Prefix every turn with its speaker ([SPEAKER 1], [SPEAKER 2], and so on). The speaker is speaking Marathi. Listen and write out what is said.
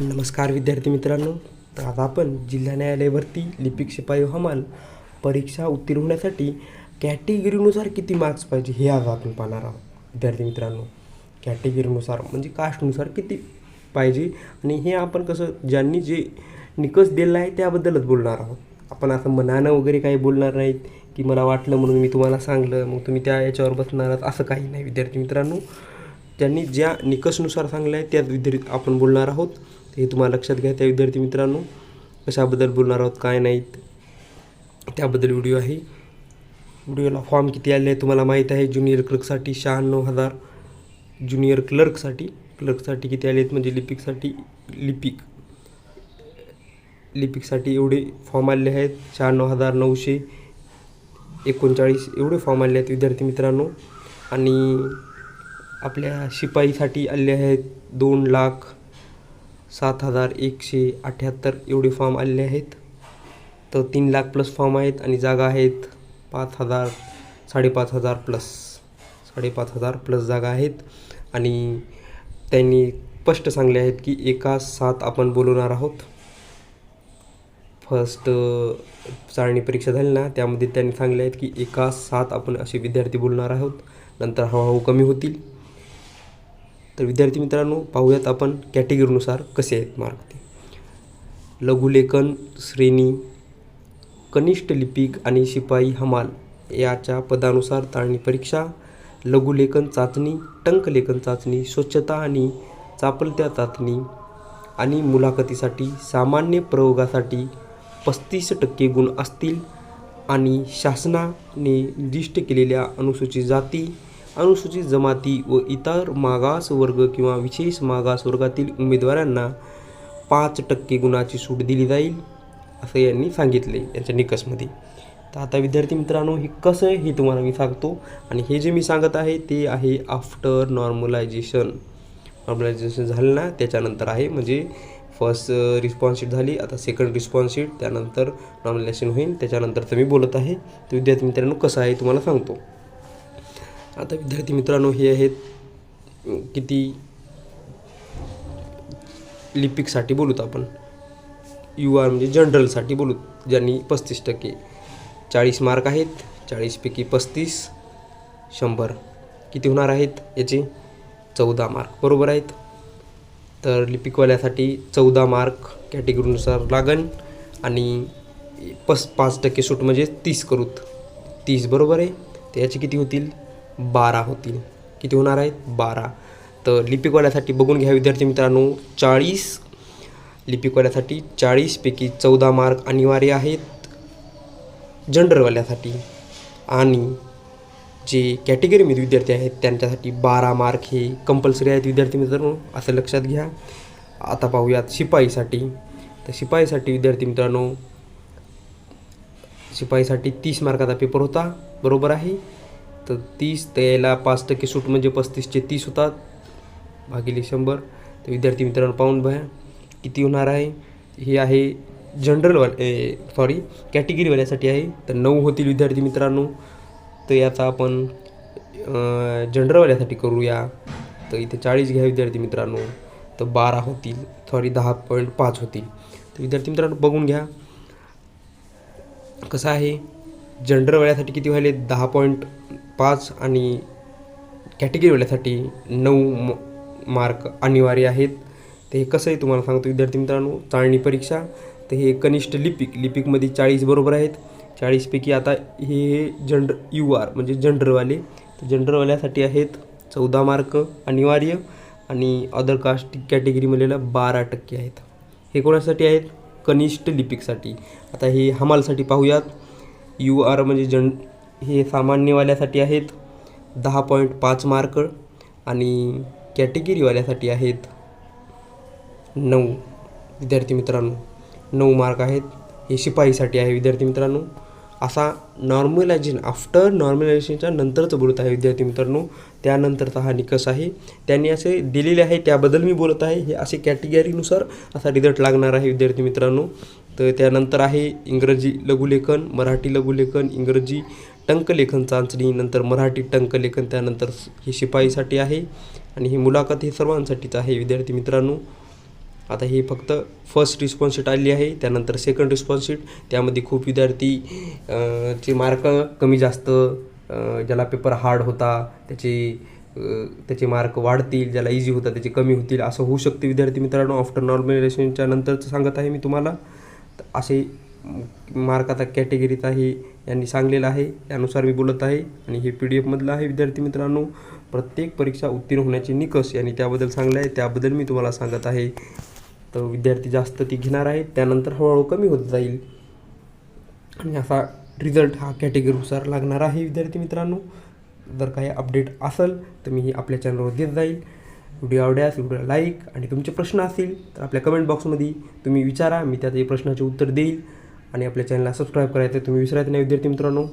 [SPEAKER 1] नमस्कार विद्यार्थी मित्रांनो. तर आज आपण जिल्हा न्यायालयावरती लिपिक शिपाई हमाल परीक्षा उत्तीर्ण होण्यासाठी कॅटेगरीनुसार किती मार्क्स पाहिजे हे आज आपण पाहणार आहोत. विद्यार्थी मित्रांनो कॅटेगरीनुसार म्हणजे कास्टनुसार किती पाहिजे आणि हे आपण कसं ज्यांनी जे निकष दिलेला आहे त्याबद्दलच बोलणार आहोत. आपण असं मनानं वगैरे काही बोलणार नाहीत की मला वाटलं म्हणून मी तुम्हाला सांगलं मग तुम्ही त्या याच्यावर बसणार आहात असं काही नाही. विद्यार्थी मित्रांनो त्यांनी ज्या निकषनुसार सांगलं आहे त्याच विद्यार्थी आपण बोलणार आहोत. हे तुम्हाला लक्षात घ्या. त्या विद्यार्थी मित्रांनो कशाबद्दल बोलणार आहोत काय नाहीत त्याबद्दल व्हिडिओ आहे. व्हिडिओला फॉर्म किती आले आहे तुम्हाला माहीत आहे. ज्युनियर क्लर्कसाठी शहाण्णव हजार ज्युनियर क्लर्कसाठी क्लर्कसाठी किती आले आहेत म्हणजे लिपिकसाठी लिपिक लिपिकसाठी एवढे फॉर्म आले आहेत. शहाण्णव हजार नऊशे एकोणचाळीस एवढे फॉर्म आले आहेत विद्यार्थी मित्रांनो. आणि आपल्या शिपाईसाठी आले आहेत दोन लाख सात हजार एकशे अठ्ठ्याहत्तर एवढे फॉर्म आलेले आहेत. तर तीन लाख प्लस फॉर्म आहेत आणि जागा आहेत पाच हजार साडेपाच हजार प्लस साडेपाच हजार प्लस जागा आहेत. आणि त्यांनी स्पष्ट सांगले आहेत की एका सात आपण बोलवणार आहोत. फर्स्ट चाळणी परीक्षा झाली ना त्यामध्ये त्यांनी सांगले आहेत की एका सात आपण असे विद्यार्थी बोलणार आहोत. नंतर हळूहळू कमी होतील. तर विद्यार्थी मित्रांनो पाहूयात आपण कॅटेगरीनुसार कसे आहेत मार्क ते. लघुलेखन श्रेणी कनिष्ठ लिपिक आणि शिपाई हमाल याच्या पदानुसार ताळणी परीक्षा लघुलेखन चाचणी टंकलेखन चाचणी स्वच्छता आणि चापलत्या चाचणी आणि मुलाखतीसाठी सामान्य प्रयोगासाठी पस्तीस टक्के गुण असतील आणि शासनाने निर्दिष्ट केलेल्या अनुसूचित जाती अनुसूचित जमाती व इतर मागास वर्ग किंवा विशेष मागास वर्गातील उमेदवारांना पाच टक्के गुणाची सूट दिली जाईल असं यांनी सांगितले यांच्या निकषमध्ये. तर आता विद्यार्थी मित्रांनो हे कसं आहे हे तुम्हाला मी सांगतो. आणि हे जे मी सांगत आहे ते आहे आफ्टर नॉर्मलायझेशन नॉर्मलायझेशन झालं ना त्याच्यानंतर आहे. म्हणजे फर्स्ट रिस्पॉन्सिट uh, झाली आता सेकंड रिस्पॉन्सिट त्यानंतर नॉर्मलायझेशन होईल त्याच्यानंतरचं मी बोलत आहे. तर विद्यार्थी मित्रांनो कसं आहे तुम्हाला सांगतो. आता विद्यार्थी मित्रांनो हे आहेत किती लिपिकसाठी बोलूत आपण. यू आर म्हणजे जनरलसाठी बोलू ज्यांनी पस्तीस टक्के चाळीस मार्क आहेत चाळीसपैकी पस्तीस शंभर किती होणार आहेत याचे चौदा मार्क बरोबर आहेत. तर लिपिकवाल्यासाठी चौदा मार्क कॅटेगरीनुसार लागन आणि पस पाच टक्के सूट म्हणजे तीस करूत. तीस बरोबर आहे. तर याचे किती होतील? बारा होतील. किती होणार आहेत? बारा. तर लिपिकवाल्यासाठी बघून घ्या विद्यार्थी मित्रांनो चाळीस. लिपिकवाल्यासाठी चाळीसपैकी चौदा मार्क अनिवार्य आहेत. जनरलवाल्यासाठी आणि जे कॅटेगरीमध्ये विद्यार्थी आहेत त्यांच्यासाठी बारा मार्क हे कंपल्सरी आहेत. विद्यार्थी मित्रांनो असं लक्षात घ्या. आता पाहूयात शिपाईसाठी. तर शिपाईसाठी विद्यार्थी मित्रांनो शिपाईसाठी तीस मार्काचा पेपर होता. बरोबर आहे? तर तीस त्याला पाच टक्के सूट म्हणजे पस्तीसचे तीस होतात. भागिले शंभर. तर विद्यार्थी मित्रांनो पाहून बघा किती होणार आहे. हे आहे जनरलवाले सॉरी कॅटेगरीवाल्यासाठी आहे. तर नऊ होतील विद्यार्थी मित्रांनो. तर याचा आपण जनरलवाल्यासाठी करूया. तर इथे चाळीस घ्या विद्यार्थी मित्रांनो. तर बारा होतील. सॉरी दहा पॉईंट पाच होतील. तर विद्यार्थी मित्रांनो बघून घ्या. कसं आहे? जनरलवाल्यासाठी किती व्हायले? दहा पॉईंट पाच आणि कॅटेगरीवाल्यासाठी नऊ म मार्क अनिवार्य आहेत. तर हे कसं आहे तुम्हाला सांगतो. विद्यार्थी मित्रांनो चाळणी परीक्षा तर हे कनिष्ठ लिपिक लिपिकमध्ये चाळीस बरोबर आहेत. चाळीसपैकी आता हे जनर यू आर म्हणजे जनरलवाले तर जनरलवाल्यासाठी आहेत चौदा मार्क अनिवार्य आणि अदर कास्ट कॅटेगरीमधलेला बारा टक्के आहेत. हे कोणासाठी आहेत? कनिष्ठ लिपिकसाठी. आता हे हमालसाठी पाहूयात. यू आर म्हणजे जन हे सामान्यवाल्यासाठी आहेत दहा पॉईंट पाच मार्क आणि कॅटेगरीवाल्यासाठी आहेत नऊ. विद्यार्थी मित्रांनो नऊ मार्क आहेत. हे शिपाईसाठी आहे विद्यार्थी मित्रांनो. असा नॉर्मलायझेशन आफ्टर नॉर्मलायझेशनच्या नंतरचं बोलत आहे विद्यार्थी मित्रांनो. त्यानंतरचा हा निकष आहे. त्यांनी असे दिलेले आहे त्याबद्दल मी बोलत आहे. हे असे कॅटेगरीनुसार असा रिझल्ट लागणार आहे विद्यार्थी मित्रांनो. तर त्यानंतर आहे इंग्रजी लघुलेखन मराठी लघुलेखन इंग्रजी टंकलेखन चाचणी नंतर मराठी टंकलेखन त्यानंतर हे शिपाईसाठी आहे आणि ही मुलाखत हे सर्वांसाठीच आहे. विद्यार्थी मित्रांनो आता हे फक्त फर्स्ट रिस्पॉन्स शीट आली आहे त्यानंतर सेकंड रिस्पॉन्स शीट त्यामध्ये खूप विद्यार्थी चे मार्क कमी जास्त ज्याला पेपर हार्ड होता त्याचे त्याचे मार्क वाढतील ज्याला इझी होता त्याचे कमी होतील असं होऊ शकते. विद्यार्थी मित्रांनो आफ्टर नॉर्मलायझेशनच्या नंतरचं सांगत आहे मी तुम्हाला. असे मार्क आता कॅटेगरीत आहे यांनी सांगलेलं आहे. त्यानुसार मी बोलत आहे आणि हे पी डी एफमधलं आहे विद्यार्थी मित्रांनो. प्रत्येक परीक्षा उत्तीर्ण होण्याचे निकष यांनी त्याबद्दल सांगले आहे. त्याबद्दल मी तुम्हाला सांगत आहे. तर विद्यार्थी जास्त ती घेणार आहेत. त्यानंतर हळूहळू कमी होत जाईल. आणि असा रिझल्ट हा कॅटेगरीनुसार लागणार आहे विद्यार्थी मित्रांनो. जर काही अपडेट असेल तर मी आपल्या चॅनलवर देत जाईल. व्हिडिओ आवड्यास व्हिडिओला लाईक आणि तुमचे प्रश्न असतील तर आपल्या कमेंट बॉक्समध्ये तुम्ही विचारा. मी त्या प्रश्नाचे उत्तर देईल आणि आपल्या चॅनलला सबस्क्राईब करायचं तुम्ही विसरायचं नाही विद्यार्थी मित्रांनो.